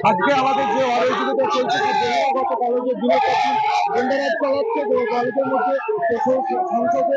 আজকে আমাদের যে অরাজকতা চলছে বহিরাগত কলেজের দিন গন্ডারাজ চালাচ্ছে কলেজের মধ্যে সংসদে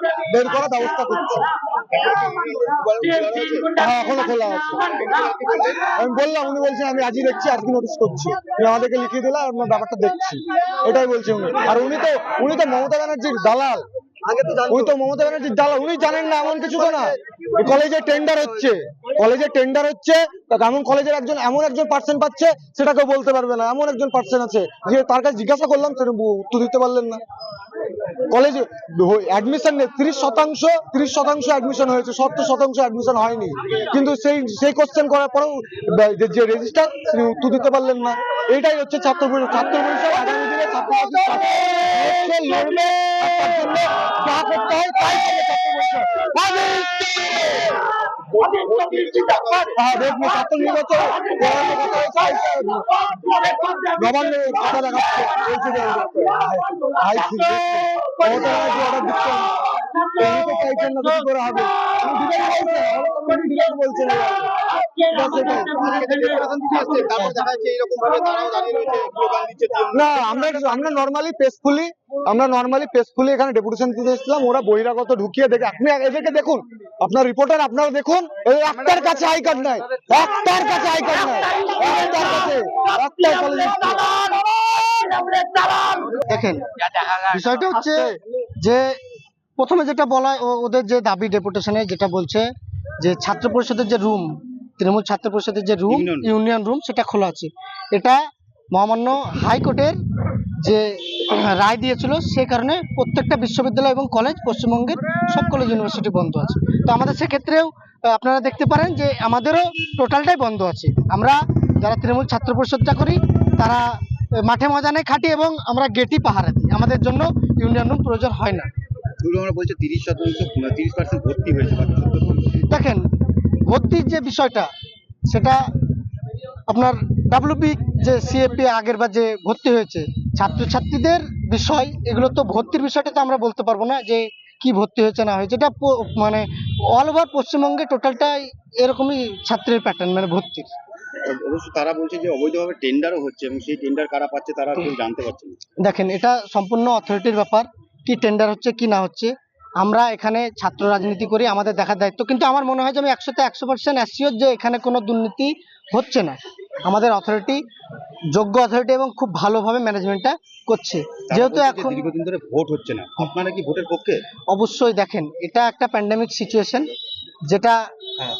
বের করার ব্যবস্থা করছি হ্যাঁ এখনও খোলা আছে। আমি বললাম উনি বলছেন আমি আজই দেখছি আজকে নোটিশ করছি। তুমি আমাদেরকে লিখিয়ে দিলে আমরা ব্যাপারটা দেখছি। এটাই বলছে উনি। আর উনি তো উনি তো মমতা ব্যানার্জির দালাল। উনি তো মমতা ব্যানার্জির দালাল। উনি জানেন না এমন কিছু তো না। কলেজে টেন্ডার হচ্ছে। কলেজে টেন্ডার হচ্ছে। এমন কলেজের একজন এমন একজন পার্সেন্ট পাচ্ছে সেটা কেউ বলতে পারবে না। এমন একজন পার্সেন্ট আছে। যে তার কাছে জিজ্ঞাসা করলাম সেটা উত্তর দিতে পারলেন না। কলেজে অ্যাডমিশন তিরিশ শতাংশ তিরিশ শতাংশ অ্যাডমিশন হয়েছে সত্তর শতাংশ অ্যাডমিশন হয়নি কিন্তু সেই সেই কোশ্চেন করার পরেও যে- রেজিস্টার তিনি উত্তর দিতে পারলেন না এটাই হচ্ছে ছাত্র ছাত্র পরিষদ আগামী দিনে ছাত্র হয় হ্যাঁ অর্ডার না। চাইছেন করে হবে। অলরেডি আমরা আমরা নর্মালি পেসফুলি আমরা নর্মালি পেসফুলি এখানে ডেপুটেশন দিতে এসেছিলাম। ওরা বহিরাগত ঢুকিয়ে দেখে আপনি এদেরকে দেখুন। আপনার রিপোর্টার আপনারা দেখুন। একটার কাছে আই কার্ড নাই। একটার কাছে আই কার্ড নাই। একটার কাছে কলেজ দেখেন বিষয়টা হচ্ছে যে প্রথমে যেটা বলা হয়, ও- ওদের যে দাবি ডেপুটেশনে যেটা বলছে যে ছাত্র পরিষদের যে রুম তৃণমূল ছাত্র পরিষদের যে রুম ইউনিয়ন রুম সেটা খোলা আছে। এটা মহামান্য হাইকোর্টের যে রায় দিয়েছিল সেই কারণে প্রত্যেকটা বিশ্ববিদ্যালয় এবং কলেজ পশ্চিমবঙ্গের সব কলেজ ইউনিভার্সিটি বন্ধ আছে। তো আমাদের সেক্ষেত্রেও আপনারা দেখতে পারেন যে আমাদেরও টোটালটাই বন্ধ আছে। আমরা যারা তৃণমূল ছাত্র পরিষদটা করি তারা মাঠে ময়দানে খাটি এবং আমরা গেটি পাহারা দিই। আমাদের জন্য ইউনিয়ন রুম প্রয়োজন হয় না। আমরা বলছে তিরিশ শতাংশ তিরিশ পার্সেন্ট ভর্তি হয়েছে দেখেন ভর্তির যে বিষয়টা সেটা আপনার ডাব্লিউপি যে সিএপি আগের বার যে ভর্তি হয়েছে ছাত্রছাত্রীদের বিষয় এগুলো তো ভর্তির বিষয়টা তো আমরা বলতে পারব না যে কি ভর্তি হয়েছে না হয়েছে। এটা মানে অল ওভার পশ্চিমবঙ্গে টোটালটাই এরকমই ছাত্রের প্যাটার্ন মানে ভর্তির। অবশ্য তারা বলছে যে অবৈধভাবে টেন্ডারও হচ্ছে এবং সেই টেন্ডার কারা পাচ্ছে তারা কেউ জানতে পারছে না। দেখেন এটা সম্পূর্ণ অথরিটির ব্যাপার কি টেন্ডার হচ্ছে কি না হচ্ছে। আমরা এখানে ছাত্র রাজনীতি করি আমাদের দেখার দায়িত্ব। কিন্তু আমার মনে হয় যে আমি একশোতে একশো পার্সেন্ট অ্যাসিওর যে এখানে কোনো দুর্নীতি হচ্ছে না। আমাদের অথরিটি যোগ্য অথরিটি এবং খুব ভালোভাবে ম্যানেজমেন্টটা করছে। যেহেতু এখন দীর্ঘদিন ধরে ভোট হচ্ছে না। আপনারা কি ভোটের পক্ষে? অবশ্যই দেখেন এটা একটা প্যান্ডামিক সিচুয়েশন যেটা হ্যাঁ।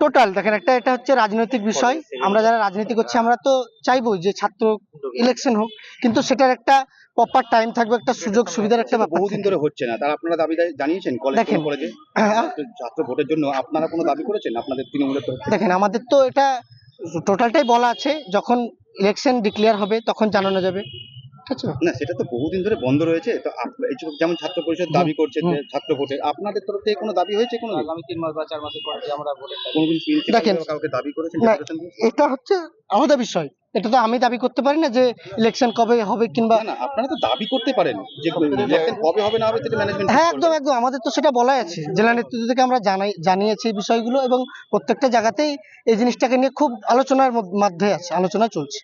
টোটাল দেখেন একটা এটা হচ্ছে রাজনৈতিক বিষয়। আমরা যারা রাজনীতি করছি আমরা তো চাইব যে ছাত্র ইলেকশন হোক কিন্তু সেটার একটা প্রপার টাইম থাকবে একটা সুযোগ সুবিধার একটা বহুদিন ধরে হচ্ছে না। তারা আপনারা দাবি জানিয়েছেন দেখেন। কলেজে হ্যাঁ। ছাত্র ভোটের জন্য আপনারা কোনো দাবি করেছেন? আপনাদের তৃণমূলের দেখেন আমাদের তো এটা টোটালটাই বলা আছে। যখন ইলেকশন ডিক্লেয়ার হবে তখন জানানো যাবে। ঠিক না সেটা তো বহুদিন ধরে বন্ধ রয়েছে তো আপ- এই যে- যেমন ছাত্র পরিষদ দাবি করছে যে ছাত্র ভোটের আপনাদের তরফ থেকে কোনো দাবি হয়েছে কোনো আগামী তিন মাস বা চার মাসের পরে আমরা দেখেন। কাউকে দাবি করেছেন? এটা হচ্ছে আলাদা বিষয়। এটা তো আমি দাবি করতে পারি না যে ইলেকশন কবে হবে কিংবা না আপনারা তো দাবি করতে পারেন যে ইলেকশন কবে হবে না হবে সেটা ম্যানেজমেন্ট হ্যাঁ একদম একদম আমাদের তো সেটা বলাই আছে। জেলা নেতৃত্ব থেকে আমরা জানাই জানিয়েছি এই বিষয়গুলো এবং প্রত্যেকটা জায়গাতেই এই জিনিসটাকে নিয়ে খুব আলোচনার মধ্যে আছে আলোচনা চলছে।